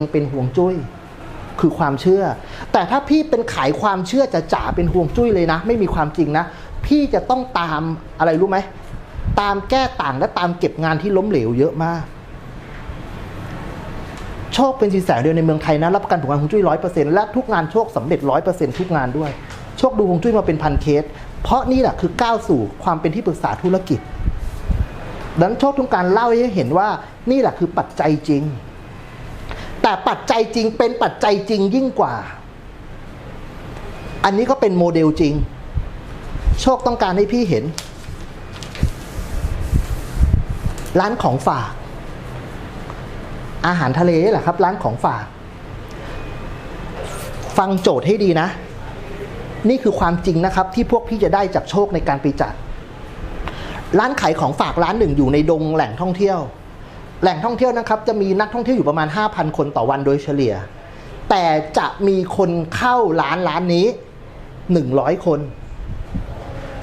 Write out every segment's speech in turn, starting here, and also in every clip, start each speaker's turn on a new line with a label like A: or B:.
A: เป็นห่วงจุ้ยคือความเชื่อ แต่ถ้าพี่เป็นขายความเชื่อจะจ๋าเป็นห่วงจุ้ยเลยนะ ไม่มีความจริงนะ พี่จะต้องตามอะไรรู้ไหมตามแก้ต่างและตามเก็บงานที่ล้มเหลวเยอะมาก โชคเป็นสินแสเดียวในเมืองไทยนะ รับประกันผลงานฮวงจุ้ยร้อยเปอร์เซ็นต์และทุกงานโชคสำเร็จร้อยเปอร์เซ็นต์ทุกงานด้วย โชคดูฮวงจุ้ยมาเป็นพันเคส เพราะนี่แหละคือก้าวสู่ความเป็นที่ปรึกษาธุรกิจดังนั้นโชคต้องการเล่าให้เห็นว่านี่แหละคือปัจจัยจริง แต่ปัจจัยจริงเป็นปัจจัยจริงยิ่งกว่า อันนี้ก็เป็นโมเดลจริง โชคต้องการให้พี่เห็น ร้านของฝาก อาหารทะเลนี่แหละครับ ร้านของฝาก ฟังโจทย์ให้ดีนะ นี่คือความจริงนะครับ ที่พวกพี่จะได้จากโชคในการไปจัด ร้านขายของฝากร้านหนึ่งอยู่ในดงแหล่งท่องเที่ยว แหล่งท่องเที่ยวนะครับจะมีนักท่องเที่ยวอยู่ประมาณ 5,000 คนต่อวันโดยเฉลี่ย แต่จะมีคนเข้าร้านร้านนี้ 100 คน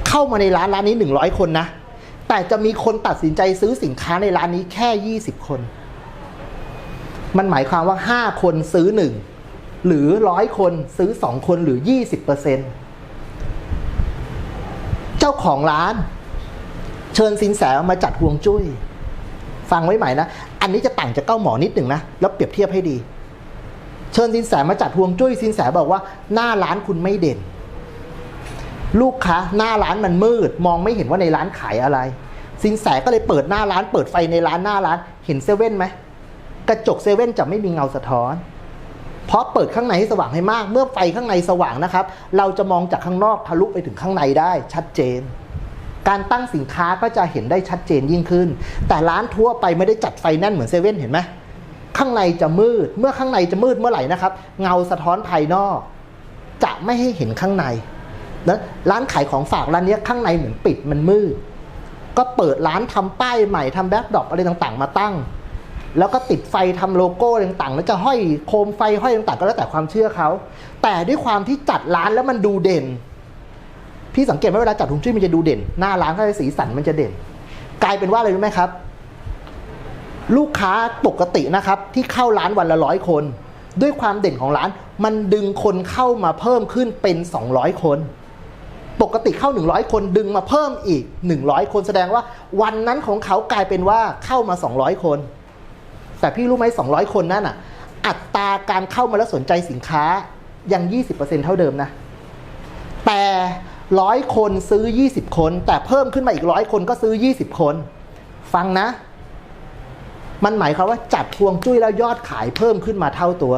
A: เข้ามาในร้านร้านนี้ 100 คนนะ แต่จะมีคนตัดสินใจซื้อสินค้าในร้านนี้แค่ 20 คน มันหมายความว่า 5 คนซื้อ 1 หรือร้อยคนซื้อ 2 คนหรือ 20%เจ้าของร้าน เชิญสินแสมาจัดห่วงจุ้ย ฟังไว้ใหม่นะ อันนี้จะต่างจากเก้าหมอนิดหนึ่งนะ แล้วเปรียบเทียบให้ดี เชิญสินแสมาจัดห่วงจุ้ยสินแสบอกว่าหน้าร้านคุณไม่เด่น ลูกค้าหน้าร้านมันมืด มองไม่เห็นว่าในร้านขายอะไร สินแสก็เลยเปิดหน้าร้าน เปิดไฟในร้านหน้าร้านเห็นเซเว่นไหมกระจกเซเว่นจะไม่มีเงาสะท้อน เพราะเปิดข้างในให้สว่างให้มาก เมื่อไฟข้างในสว่างนะครับ เราจะมองจากข้างนอกทะลุไปถึงข้างในได้ชัดเจน การตั้งสินค้าก็จะเห็นได้ชัดเจนยิ่งขึ้น แต่ร้านทั่วไปไม่ได้จัดไฟแน่นเหมือนเซเว่นเห็นไหมข้างในจะมืด เมื่อข้างในจะมืดเมื่อไหร่นะครับ เงาสะท้อนภายนอก จะไม่ให้เห็นข้างในนะร้านขายของฝากร้านนี้ข้างในเหมือนปิดมันมืด ก็เปิดร้านทำป้ายใหม่ทำแบ็คดรอปอะไรต่างๆ มาตั้ง แล้วก็ติดไฟทำโลโก้ต่างๆ แล้วจะห้อยโคมไฟห้อยต่างๆ ก็แล้วแต่ความเชื่อเขา แต่ด้วยความที่จัดร้านแล้วมันดูเด่น พี่สังเกตไหมเวลาจัดฮวงจุ้ยมันจะดูเด่น หน้าร้านก็จะสีสันมันจะเด่น กลายเป็นว่าอะไรรู้ไหมครับ ลูกค้าปกตินะครับ ที่เข้าร้านวันละร้อยคน ด้วยความเด่นของร้าน มันดึงคนเข้ามาเพิ่มขึ้นเป็น 200 คน ปกติเข้า 100 คนดึงมาเพิ่มอีก 100 คนแสดงว่า วันนั้นของเขากลายเป็นว่าเข้ามา 200 คน แต่พี่รู้ไหม200 คนนั่นอะ อัตราการเข้ามาแล้วสนใจสินค้ายัง 20%เท่าเดิมนะ แต่ ร้อยคนซื้อ 20 คน แต่เพิ่มขึ้นมาอีกร้อยคนก็ซื้อ 20 คน ฟังนะ มันหมายความว่าจัดพวงจุ้ยแล้วยอดขายเพิ่มขึ้นมาเท่าตัว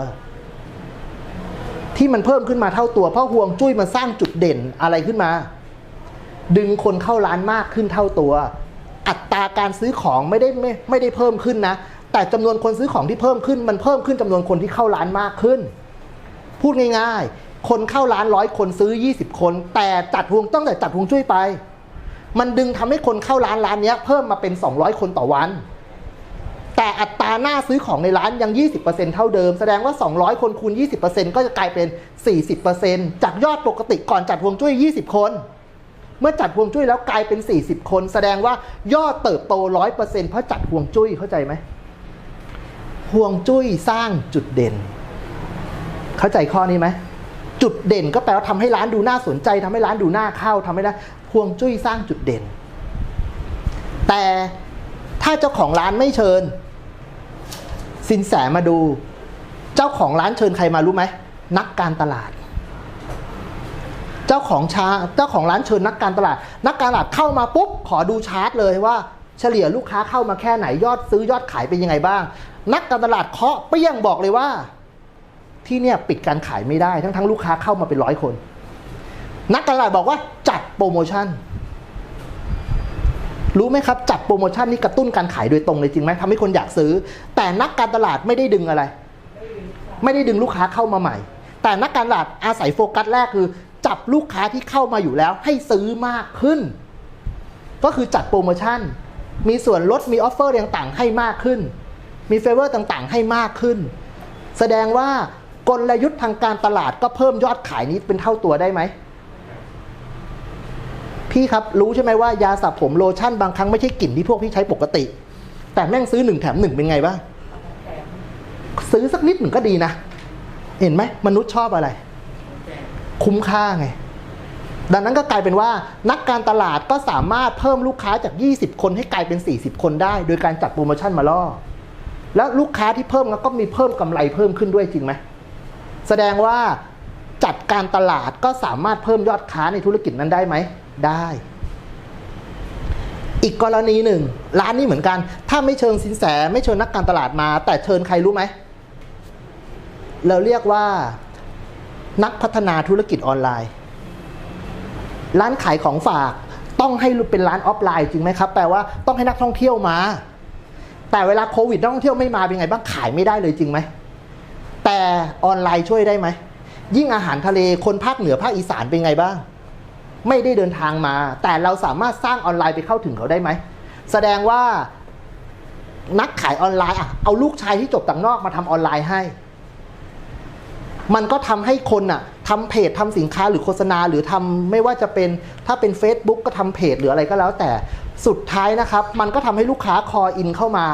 A: ที่มันเพิ่มขึ้นมาเท่าตัวเพราะห่วงจุ้ยมันสร้างจุดเด่นอะไรขึ้นมา ดึงคนเข้าร้านมากขึ้นเท่าตัว อัตราการซื้อของไม่ได้ไม่ไม่ได้เพิ่มขึ้นนะ แต่จำนวนคนซื้อของที่เพิ่มขึ้น มันเพิ่มขึ้นจำนวนคนที่เข้าร้านมากขึ้น พูดง่ายๆ คนเข้าร้านร้อยคนซื้อ 20 คน แต่จัดห่วงต้องแต่จัดห่วงจุ้ยไป มันดึงทำให้คนเข้าร้านร้านนี้เพิ่มมาเป็น 200 คนต่อวัน แต่อัตราหน้าซื้อของในร้านยัง 20%เท่าเดิม แสดงว่า 200 คนคูณ 20%ก็จะกลายเป็น 40%จากยอดปกติก่อนจัดห่วงจุ้ย 20 คน เมื่อจัดห่วงจุ้ยแล้วกลายเป็น 40 คน แสดงว่ายอดเติบโต 100%เพราะจัดห่วงจุ้ยเข้าใจไหมห่วงจุ้ยสร้างจุดเด่น เข้าใจข้อนี้ไหม จุดเด่นก็แปลว่าทำให้ร้านดูน่าสนใจทำให้ร้านดูน่าเข้าทำให้ร้านห่วงจุ้ยสร้างจุดเด่น แต่ถ้าเจ้าของร้านไม่เชิญ สินแสมาดู เจ้าของร้านเชิญใครมารู้ไหมนักการตลาด เจ้าของชาเจ้าของร้านเชิญนักการตลาด นักการตลาดเข้ามาปุ๊บขอดูชาร์ตเลยว่าเฉลี่ยลูกค้าเข้ามาแค่ไหนยอดซื้อยอดขายเป็นยังไงบ้าง นักการตลาดเคาะเปี้ยงบอกเลยว่า ที่เนี่ยปิดการขายไม่ได้ทั้งทั้งลูกค้าเข้ามาเป็นร้อยคน นักการตลาดบอกว่าจัดโปรโมชั่น รู้ไหมครับ จัดโปรโมชั่นนี่กระตุ้นการขายโดยตรงเลยจริงไหมทำให้คนอยากซื้อ แต่นักการตลาดไม่ได้ดึงอะไร ไม่ได้ดึงลูกค้าเข้ามาใหม่ แต่นักการตลาดอาศัยโฟกัสแรกคือ จับลูกค้าที่เข้ามาอยู่แล้ว ให้ซื้อมากขึ้น ก็คือจัดโปรโมชั่น มีส่วนลดมีออฟเฟอร์ต่างๆ ให้มากขึ้น มีเฟเวอร์ต่างๆ ให้มากขึ้น แสดงว่า กลยุทธ์ทางการตลาดก็เพิ่มยอดขายนี้เป็นเท่าตัวได้ไหม พี่ครับรู้ใช่ไหมว่ายาสระผมโลชั่นบางครั้งไม่ใช่กลิ่นที่พวกพี่ใช้ปกติ แต่แม่งซื้อหนึ่งแถมหนึ่งเป็นไงบ้างซื้อสักนิดหนึ่งก็ดีนะ เห็นไหมมนุษย์ชอบอะไร คุ้มค่าไง ดังนั้นก็กลายเป็นว่านักการตลาดก็สามารถเพิ่มลูกค้าจาก 20 คนให้กลายเป็น 40 คนได้ โดยการจัดโปรโมชั่นมาล่อ แล้วลูกค้าที่เพิ่มแล้วก็มีเพิ่มกำไรเพิ่มขึ้นด้วยจริงไหม แสดงว่าจัดการตลาดก็สามารถเพิ่มยอดค้าในธุรกิจนั้นได้ไหม ได้ อีกกรณีหนึ่ง ร้านนี้เหมือนกัน ถ้าไม่เชิญสินแส ไม่เชิญนักการตลาดมา แต่เชิญใครรู้ไหม เราเรียกว่านักพัฒนาธุรกิจออนไลน์ ร้านขายของฝากต้องให้เป็นร้านออฟไลน์จริงไหมครับ แปลว่าต้องให้นักท่องเที่ยวมา แต่เวลาโควิดนักท่องเที่ยวไม่มาเป็นไงบ้างขายไม่ได้เลยจริงไหม แต่ออนไลน์ช่วยได้ไหม ยิ่งอาหารทะเลคนภาคเหนือภาคอีสานเป็นไงบ้าง ไม่ได้เดินทางมา แต่เราสามารถสร้างออนไลน์ไปเข้าถึงเขาได้ไหม แสดงว่านักขายออนไลน์อะเอาลูกชายที่จบต่างนอกมาทำออนไลน์ให้ มันก็ทำให้คนอะทำเพจทำสินค้าหรือโฆษณาหรือทำไม่ว่าจะเป็นถ้าเป็น Facebook ก็ทำเพจหรืออะไรก็แล้วแต่สุดท้ายนะครับ มันก็ทำให้ลูกค้าคออินเข้ามา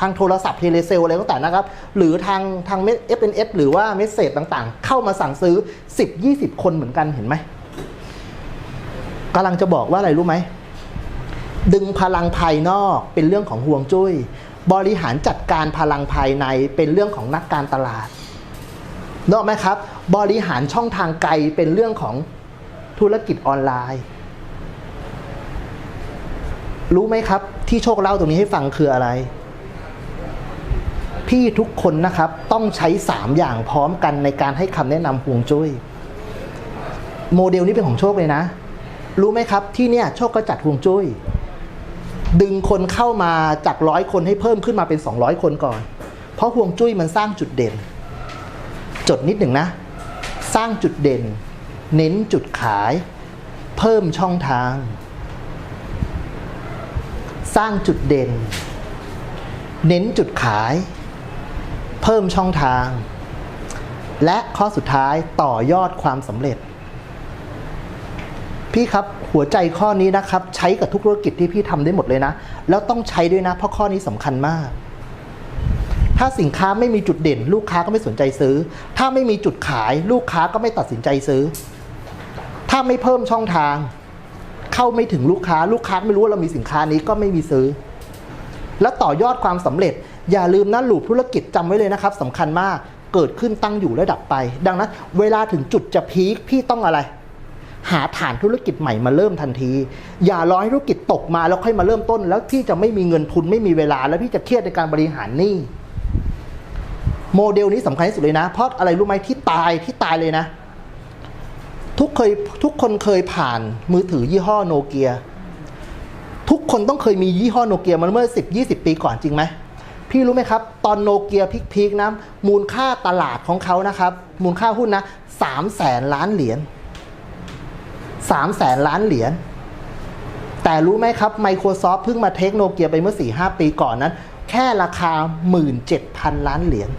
A: ทางโทรศัพท์เทเลเซลอะไรก็แต่นะครับ หรือทางทาง FNS หรือว่าเมสเซจต่างๆ เข้ามาสั่งซื้อ 10-20 คนเหมือนกันเห็นไหมกำลังจะบอกว่าอะไรรู้ไหม ดึงพลังภายนอกเป็นเรื่องของห่วงจุ้ย บริหารจัดการพลังภายในเป็นเรื่องของนักการตลาดนออกไหมครับ บริหารช่องทางไกลเป็นเรื่องของธุรกิจออนไลน์ รู้ไหมครับ ที่โชคเล่าตรงนี้ให้ฟังคืออะไร พี่ทุกคนนะครับต้องใช้สามอย่างพร้อมกันในการให้คำแนะนำห่วงจุ้ย โมเดลนี้เป็นของโชคเลยนะ รู้ไหมครับที่เนี่ยโชคก็จัดห่วงจุ้ย ดึงคนเข้ามาจากร้อยคนให้เพิ่มขึ้นมาเป็น 200 คนก่อน เพราะห่วงจุ้ยมันสร้างจุดเด่น จดนิดหนึ่งนะ สร้างจุดเด่น เน้นจุดขาย เพิ่มช่องทาง สร้างจุดเด่นเน้นจุดขาย เพิ่มช่องทาง และข้อสุดท้ายต่อยอดความสำเร็จ พี่ครับหัวใจข้อนี้นะครับ ใช้กับทุกธุรกิจที่พี่ทำได้หมดเลยนะ แล้วต้องใช้ด้วยนะ เพราะข้อนี้สำคัญมาก ถ้าสินค้าไม่มีจุดเด่น ลูกค้าก็ไม่สนใจซื้อ ถ้าไม่มีจุดขาย ลูกค้าก็ไม่ตัดสินใจซื้อ ถ้าไม่เพิ่มช่องทาง เข้าไม่ถึงลูกค้า ลูกค้าไม่รู้ว่าเรามีสินค้านี้ก็ไม่มีซื้อ แล้วต่อยอดความสำเร็จ อย่าลืมนะหลูปธุรกิจจำไว้เลยนะครับสำคัญมากเกิดขึ้นตั้งอยู่ระดับไป ดังนั้น เวลาถึงจุดจะพีคพี่ต้องอะไร หาฐานธุรกิจใหม่มาเริ่มทันที อย่ารอให้ธุรกิจตกมาแล้วค่อยมาเริ่มต้น แล้วพี่จะไม่มีเงินทุนไม่มีเวลา แล้วพี่จะเครียดในการบริหารหนี้โมเดลนี้สำคัญที่สุดเลยนะ เพราะอะไรรู้ไหมที่ตายที่ตายเลยนะ ทุกเคยทุกคนเคยผ่านมือถือยี่ห้อโนเกียทุกคนต้องเคยมียี่ห้อโนเกียมาเมื่อ10 20ปีก่อนจริงไหม พี่รู้ไหมครับ ตอนโนเกียพีคๆนะมูลค่าตลาดของเขานะครับ มูลค่าหุ้นนะสามแสนล้านเหรียญสามแสนล้านเหรียญแต่รู้ไหมครับ Microsoft เพิ่งมาเทคโนเกียไปเมื่อ 4-5 ปีก่อนนั้น แค่ราคา 17,000 ล้านเหรียญ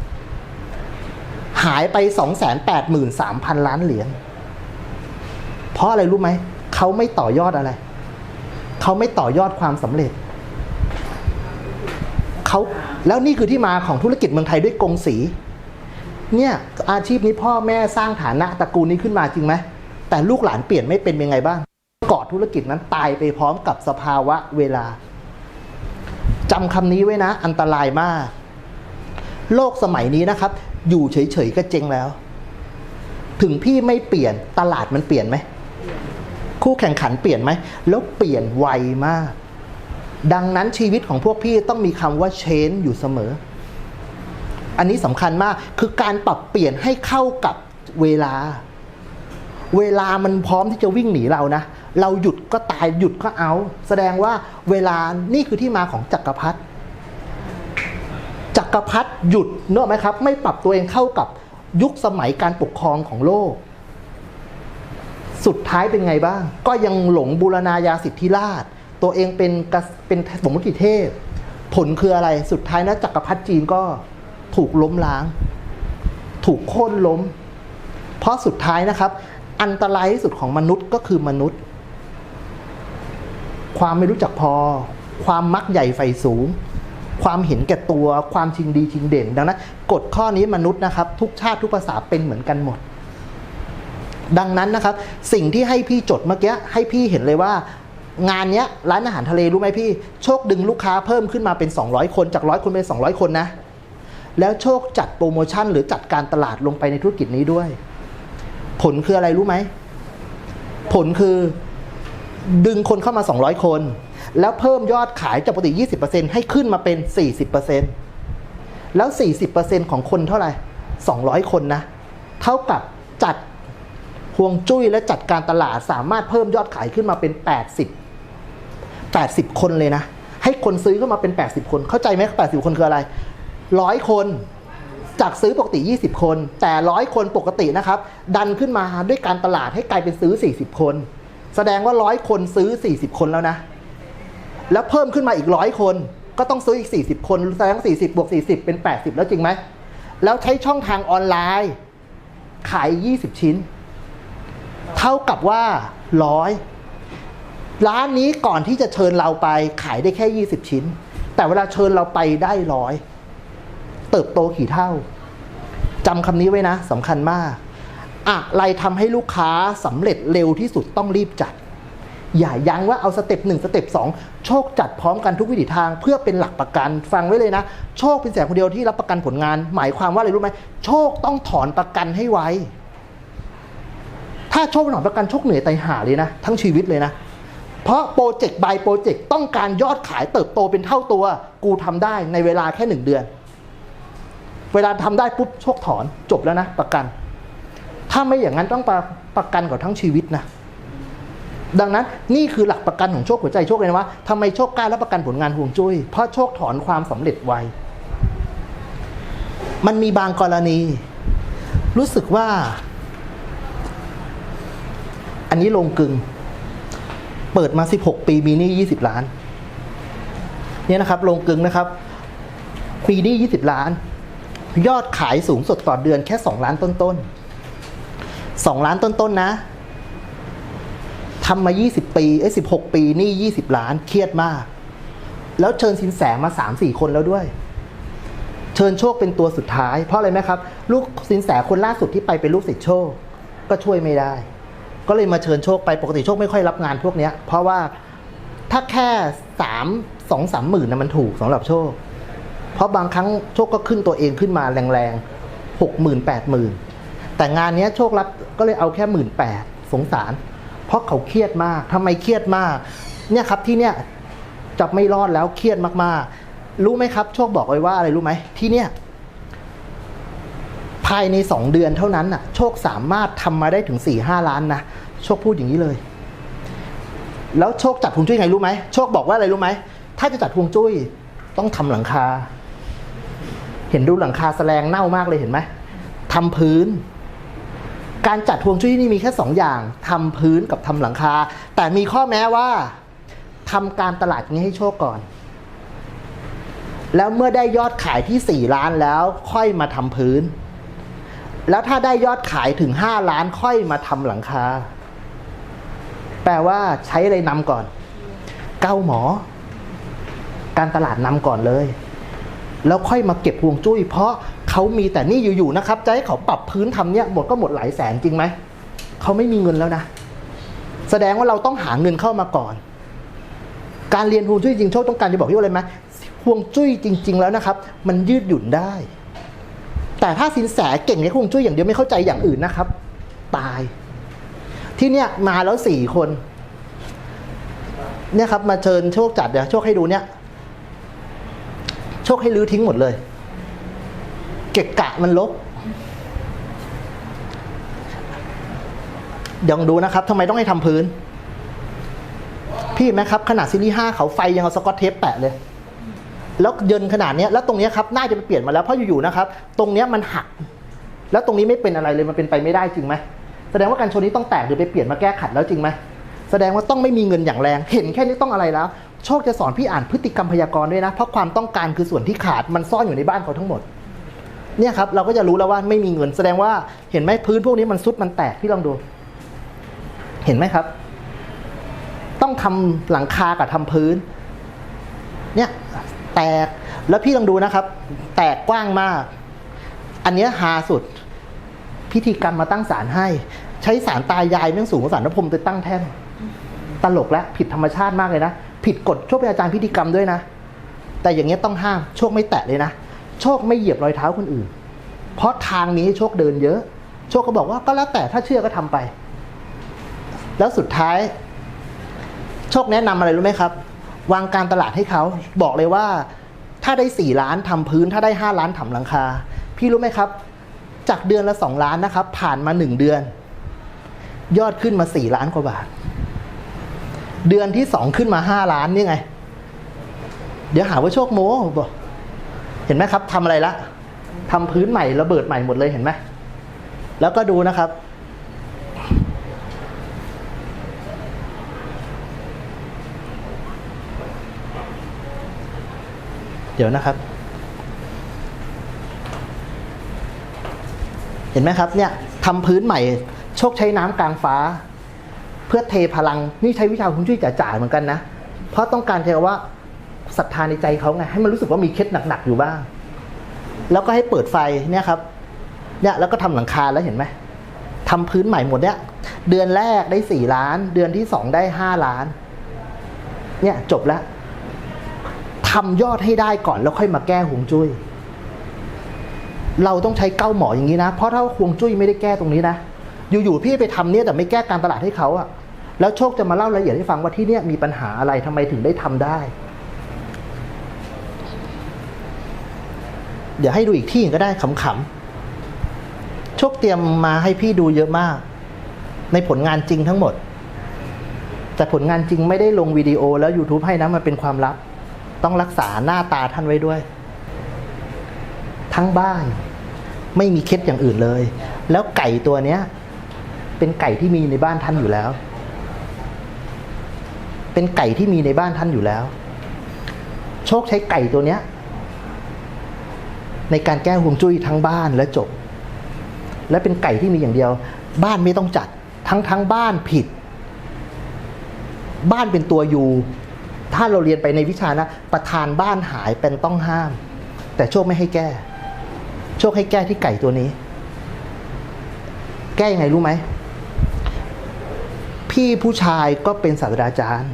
A: หายไป 283,000 ล้านเหรียญเพราะอะไรรู้ไหม เขาไม่ต่อยอดอะไร เขาไม่ต่อยอดความสำเร็จ เขาแล้วนี่คือที่มาของธุรกิจเมืองไทยด้วยกงสี เนี่ยอาชีพนี้พ่อแม่สร้างฐานะตระกูลนี้ขึ้นมาจริงไหมแต่ลูกหลานเปลี่ยนไม่เป็นยังไงบ้างเกาะธุรกิจนั้นตายไปพร้อมกับสภาวะเวลาจำคำนี้ไว้นะ อันตรายมาก โลกสมัยนี้นะครับ อยู่เฉยๆก็เจ๊งแล้ว ถึงพี่ไม่เปลี่ยนตลาดมันเปลี่ยนไหมคู่แข่งขันเปลี่ยนไหม แล้วเปลี่ยนไวมาก ดังนั้นชีวิตของพวกพี่ต้องมีคำว่า change อยู่เสมอ อันนี้สำคัญมากคือการปรับเปลี่ยนให้เข้ากับเวลา เวลามันพร้อมที่จะวิ่งหนีเรานะ เราหยุดก็ตายหยุดก็เอา แสดงว่าเวลานี่คือที่มาของจักรพรรดิจักรพรรดิหยุดเนกอะไหมครับ ไม่ปรับตัวเองเข้ากับยุคสมัยการปกครองของโลก สุดท้ายเป็นไงบ้าง ก็ยังหลงบูรณาญาสิทธิราช ตัวเองเป็นกษเป็นสมมติเทพ ผลคืออะไรสุดท้ายนะจักรพรรดิจีนก็ถูกล้มล้าง ถูกโค่นล้ม เพราะสุดท้ายนะครับ อันตรายที่สุดของมนุษย์ก็คือมนุษย์ ความไม่รู้จักพอ ความมักใหญ่ไฟสูง ความเห็นแก่ตัวความชิงดีชิงเด่นดังนั้นกฎข้อนี้มนุษย์นะครับ ทุกชาติทุกภาษาเป็นเหมือนกันหมดดังนั้นนะครับ สิ่งที่ให้พี่จดเมื่อกี้ให้พี่เห็นเลยว่า งานเนี้ยร้านอาหารทะเลรู้ไหมพี่ โชคดึงลูกค้าเพิ่มขึ้นมาเป็น 200 คนจากร้อยคนเป็น 200 คนนะ แล้วโชคจัดโปรโมชั่น หรือจัดการตลาดลงไปในธุรกิจนี้ด้วย ผลคืออะไรรู้ไหม ผลคือดึงคนเข้ามา 200 คน แล้วเพิ่มยอดขายจากปกติ 20%ให้ขึ้นมาเป็น 40%แล้ว 40%ของคนเท่าไหร่ 200 คนนะ เท่ากับจัดห่วงจุ้ยและจัดการตลาดสามารถเพิ่มยอดขายขึ้นมาเป็น 80 80 คนเลยนะ ให้คนซื้อขึ้นมาเป็น 80 คน เข้าใจไหม80 คนคืออะไรร้อยคน จากซื้อปกติ 20 คน แต่ร้อยคนปกตินะครับ ดันขึ้นมาด้วยการตลาดให้กลายเป็นซื้อ 40 คน แสดงว่าร้อยคนซื้อ 40 คนแล้วนะ แล้วเพิ่มขึ้นมาอีกร้อยคน ก็ต้องซื้ออีก 40 คนแสดง40บวก40 เป็น 80 แล้วจริงไหม แล้วใช้ช่องทางออนไลน์ ขาย 20 ชิ้น เท่ากับว่าร้อย ร้านนี้ก่อนที่จะเชิญเราไปขายได้แค่ 20 ชิ้น แต่เวลาเชิญเราไปได้ร้อยเติบโตกี่เท่าจำคำนี้ไว้นะสำคัญมาก อะไรทำให้ลูกค้าสำเร็จเร็วที่สุดต้องรีบจัด อย่ายั้งว่าเอาสเต็ปหนึ่งสเต็ปสองโชคจัดพร้อมกันทุกวิถีทางเพื่อเป็นหลักประกัน ฟังไว้เลยนะ โชคเป็นแสงคนเดียวที่รับประกันผลงาน หมายความว่าอะไรรู้ไหมโชคต้องถอนประกันให้ไวถ้าโชคถอนประกันโชคเหนื่อยไตายหาเลยนะ ทั้งชีวิตเลยนะ เพราะโปรเจกต์บายโปรเจกต์ต้องการยอดขายเติบโตเป็นเท่าตัว กูทำได้ในเวลาแค่หนึ่งเดือน เวลาทำได้ปุ๊บโชคถอนจบแล้วนะ ประกัน ถ้าไม่อย่างนั้นต้องประประกันกับทั้งชีวิตนะ ดังนั้นนี่คือหลักประกันของโชคหัวใจโชคเลยนะว่าทำไมโชคกล้ารับประกันผลงานห่วงจุ้ยเพราะโชคถอนความสำเร็จไวมันมีบางกรณี รู้สึกว่า อันนี้ลงกึ่ง เปิดมา 16 ปีมีหนี้20 ล้าน เนี่ยนะครับลงกึงนะครับปีหนี้20 ล้าน ยอดขายสูงสุดต่อเดือนแค่ 2 ล้านต้นๆ2ล้านต้นๆนะทำมา 20 ปีเอ้ย16 ปีหนี่20 ล้านเครียดมาก แล้วเชิญสินแสมา 3-4 คนแล้วด้วย เชิญโชคเป็นตัวสุดท้าย เพราะอะไรไหมครับ ลูกสินแสคนล่าสุดที่ไปเป็นลูกศิษย์โชค ก็ช่วยไม่ได้ ก็เลยมาเชิญโชคไปปกติโชคไม่ค่อยรับงานพวกเนี้ย เพราะว่าถ้าแค่สามสองสามหมื่นนะมันถูกสำหรับโชค เพราะบางครั้งโชคก็ขึ้นตัวเองขึ้นมาแรงๆหกหมื่นแปดหมื่นแต่งานนี้โชครับก็เลยเอาแค่หมื่นแปดสงสาร เพราะเขาเครียดมากทำไมเครียดมาก เนี่ยครับที่เนี่ยจะไม่รอดแล้วเครียดมากๆ รู้ไหมครับ โชคบอกไว้ว่าอะไรรู้ไหมที่เนี่ย ภายในสองเดือนเท่านั้นน่ะ โชคสามารถทำมาได้ถึงสี่ห้าล้านนะ โชคพูดอย่างนี้เลย แล้วโชคจัดฮวงจุ้ยไงรู้ไหม โชคบอกว่าอะไรรู้ไหม ถ้าจะจัดฮวงจุ้ยต้องทำหลังคา เห็นดูหลังคาแสลงเน่ามากเลยเห็นไหมทำพื้น การจัดฮวงจุ้ยนี่มีแค่สองอย่างทำพื้นกับทำหลังคา แต่มีข้อแม้ว่าทำการตลาดนี้ให้โชคก่อนแล้วเมื่อได้ยอดขายที่สี่ล้านแล้วค่อยมาทำพื้น แล้วถ้าได้ยอดขายถึงห้าล้านค่อยมาทำหลังคา แปลว่าใช้อะไรนำก่อน เก้าหมอ การตลาดนำก่อนเลย แล้วค่อยมาเก็บวงจุ้ย เพราะเขามีแต่นี่อยู่ๆนะครับจะให้เขาปรับพื้นทำเนี่ยหมดก็หมดหลายแสนจริงไหม เขาไม่มีเงินแล้วนะ แสดงว่าเราต้องหาเงินเข้ามาก่อน การเรียนฮวงจุ้ยจริงโชคต้องการจะบอกที่ว่าอะไรไหมฮวงจุ้ยจริง ๆ แล้วนะครับ มันยืดหยุ่นได้ แต่ถ้าสินแสเก่งในฮวงจุ้ยอย่างเดียวไม่เข้าใจอย่างอื่นนะครับ ตาย ที่เนี่ยมาแล้วสี่คน เนี่ยครับ มาเชิญโชคจัดเดี๋ยวโชคให้ดูเนี่ย โชคให้รื้อทิ้งหมดเลย เกะกะมันลบเดี๋ยวดูนะครับทำไมต้องให้ทำพื้น พี่ไหมครับ ขนาดซีรีส์ห้าเขาไฟยังเอาสกอตเทปแปะเลย แล้วเยินขนาดนี้แล้วตรงนี้ครับน่าจะไปเปลี่ยนมาแล้วเพราะอยู่ๆนะครับ ตรงนี้มันหัก แล้วตรงนี้ไม่เป็นอะไรเลยมันเป็นไปไม่ได้จริงไหมแสดงว่าการชนนี้ต้องแตกหรือไปเปลี่ยนมาแก้ขัดแล้วจริงไหมแสดงว่าต้องไม่มีเงินอย่างแรง เห็นแค่นี้ต้องอะไรแล้ว โชคจะสอนพี่อ่านพฤติกรรมพยากรณ์ด้วยนะ เพราะความต้องการคือส่วนที่ขาดมันซ่อนอยู่ในบ้านเขาทั้งหมด เนี่ยครับเราก็จะรู้แล้วว่าไม่มีเงิน แสดงว่าเห็นไหมพื้นพวกนี้มันซุดมันแตกพี่ลองดู เห็นไหมครับ ต้องทำหลังคากับทำพื้น เนี่ย แตก แล้วพี่ลองดูนะครับ แตกกว้างมาก อันเนี้ยฮาสุด พิธีกรรมมาตั้งศาลให้ ใช้สารตายายแม่งสูงกว่าสารพระพรมไปตั้งแท่นตลกและผิดธรรมชาติมากเลยนะ ผิดกฎโชคเป็นอาจารย์พิธีกรรมด้วยนะ แต่อย่างเงี้ยต้องห้ามโชคไม่แตะเลยนะ โชคไม่เหยียบรอยเท้าคนอื่น เพราะทางนี้โชคเดินเยอะ โชคก็บอกว่าก็แล้วแต่ถ้าเชื่อก็ทำไป แล้วสุดท้าย โชคแนะนำอะไรรู้ไหมครับ วางการตลาดให้เขาบอกเลยว่า ถ้าได้สี่ล้านทำพื้น ถ้าได้ห้าล้านทำหลังคา พี่รู้ไหมครับ จากเดือนละสองล้านนะครับ ผ่านมาหนึ่งเดือน ยอดขึ้นมาสี่ล้านกว่าบาท เดือนที่สองขึ้นมาห้าล้านนี่ไง เดี๋ยวหาว่าโชคโม้บอกเห็นไหมครับทำอะไรละทำพื้นใหม่ระเบิดใหม่หมดเลยเห็นไหมแล้วก็ดูนะครับ เดี๋ยวนะครับ เห็นไหมครับเนี่ยทำพื้นใหม่ โชคใช้น้ำกลางฟ้า เพื่อเทพลังนี่ใช้วิชาคุณช่วยจ่าๆเหมือนกันนะ เพราะต้องการเทว่าศรัทธาในใจเขาไงให้มันรู้สึกว่ามีเคล็ดหนักๆอยู่บ้าง แล้วก็ให้เปิดไฟเนี่ยครับเนี่ยแล้วก็ทำหลังคาแล้วเห็นไหมทำพื้นใหม่หมดเนี่ยเดือนแรกได้สี่ล้าน เดือนที่สองได้ห้าล้าน เนี่ยจบแล้ว ทำยอดให้ได้ก่อนแล้วค่อยมาแก้ห่วงจุ้ย เราต้องใช้เก้าหมออย่างนี้นะ เพราะถ้าห่วงจุ้ยไม่ได้แก้ตรงนี้นะ อยู่ๆพี่ไปทำเนี่ยแต่ไม่แก้การตลาดให้เขาอะแล้วโชคจะมาเล่ารายละเอียดให้ฟังว่าที่เนี่ยมีปัญหาอะไรทำไมถึงได้ทำได้ เดี๋ยวให้ดูอีกที่ก็ได้ขำๆโชคเตรียมมาให้พี่ดูเยอะมาก ในผลงานจริงทั้งหมด แต่ผลงานจริงไม่ได้ลงวิดีโอแล้ว YouTube ให้นะมันเป็นความลับ ต้องรักษาหน้าตาท่านไว้ด้วย ทั้งบ้านไม่มีเคล็ดอย่างอื่นเลย แล้วไก่ตัวเนี้ย เป็นไก่ที่มีในบ้านท่านอยู่แล้ว เป็นไก่ที่มีในบ้านท่านอยู่แล้ว โชคใช้ไก่ตัวเนี้ย ในการแก้ฮวงจุ้ยทั้งบ้านและจบ และเป็นไก่ที่มีอย่างเดียว บ้านไม่ต้องจัด ทั้งทั้งบ้านผิด บ้านเป็นตัวอยู่ ถ้าเราเรียนไปในวิชานะประธานบ้านหายเป็นต้องห้าม แต่โชคไม่ให้แก้ โชคให้แก้ที่ไก่ตัวนี้ แก้ยังไงรู้ไหม พี่ผู้ชายก็เป็นศาสตราจารย์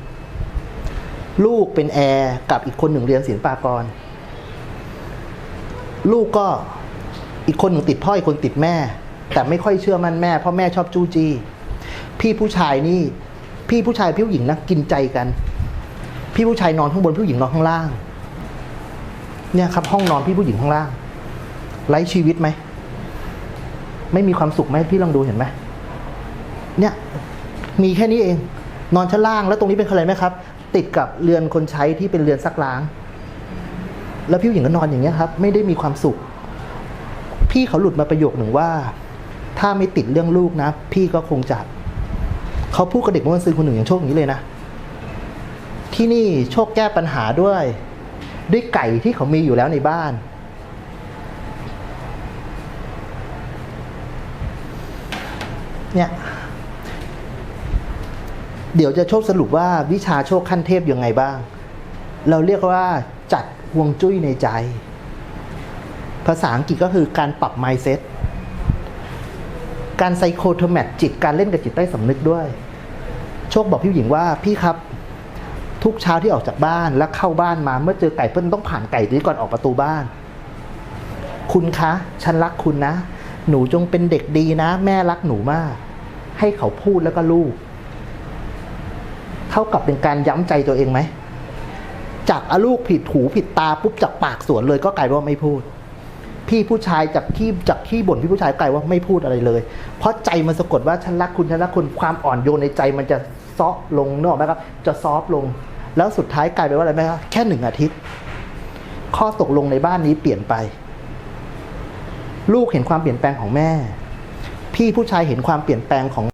A: ลูกเป็นแอร์กับอีกคนหนึ่งเรียนศิลปากร ลูกก็อีกคนหนึ่งติดพ่ออีกคนติดแม่ แต่ไม่ค่อยเชื่อมั่นแม่เพราะแม่ชอบจู้จี้พี่ผู้ชายนี่ พี่ผู้ชายพี่ผู้หญิงนะกินใจกัน พี่ผู้ชายนอนข้างบนพี่ผู้หญิงนอนข้างล่าง เนี่ยครับ ห้องนอนพี่ผู้หญิงข้างล่างไร้ชีวิตไหมไม่มีความสุขไหมพี่ลองดูเห็นไหมเนี่ย มีแค่นี้เอง นอนชั้นล่างแล้วตรงนี้เป็นอะไรไหมครับ ติดกับเรือนคนใช้ที่เป็นเรือนซักล้าง แล้วพี่ผู้หญิงก็นอนอย่างเงี้ยครับ ไม่ได้มีความสุข พี่เขาหลุดมาประโยคหนึ่งว่า ถ้าไม่ติดเรื่องลูกนะ พี่ก็คงจะเขาพูดกับเด็กมื่อวันซื้อคนหนึ่งอย่างโชคนี้เลยนะ ที่นี่โชคแก้ปัญหาด้วย ด้วยไก่ที่เขามีอยู่แล้วในบ้าน เนี่ย เดี๋ยวจะโชคสรุปว่าวิชาโชคขั้นเทพยังไงบ้าง เราเรียกว่าจัดห่วงจุ้ยในใจ ภาษาอังกฤษก็คือการปรับ mindset การไซโคโทแมตจิตการเล่นกับจิตใต้สำนึกด้วย โชคบอกพี่หญิงว่าพี่ครับ ทุกเช้าที่ออกจากบ้านแล้วเข้าบ้านมาเมื่อเจอไก่เปิ้ลต้องผ่านไก่ตัวนี้ก่อนออกประตูบ้าน คุณคะ ฉันรักคุณนะ หนูจงเป็นเด็กดีนะ แม่รักหนูมาก ให้เขาพูดแล้วก็ลูก เท่ากับเป็นการย้ำใจตัวเองไหมจากอลูกผิดหูผิดตาปุ๊บจากปากสวนเลยก็กลายว่าไม่พูด พี่ผู้ชายจากขี้จากขี้บ่นพี่ผู้ชายกลายว่าไม่พูดอะไรเลย เพราะใจมันสะกดว่าฉันรักคุณฉันรักคุณความอ่อนโยนในใจมันจะซาะลงเนกอะไหมครับ จะซอฟลง แล้วสุดท้ายกลายเป็นว่าอะไรไหมครับแค่หนึ่งอาทิตย์ ข้อตกลงในบ้านนี้เปลี่ยนไป ลูกเห็นความเปลี่ยนแปลงของแม่ พี่ผู้ชายเห็นความเปลี่ยนแปลงของ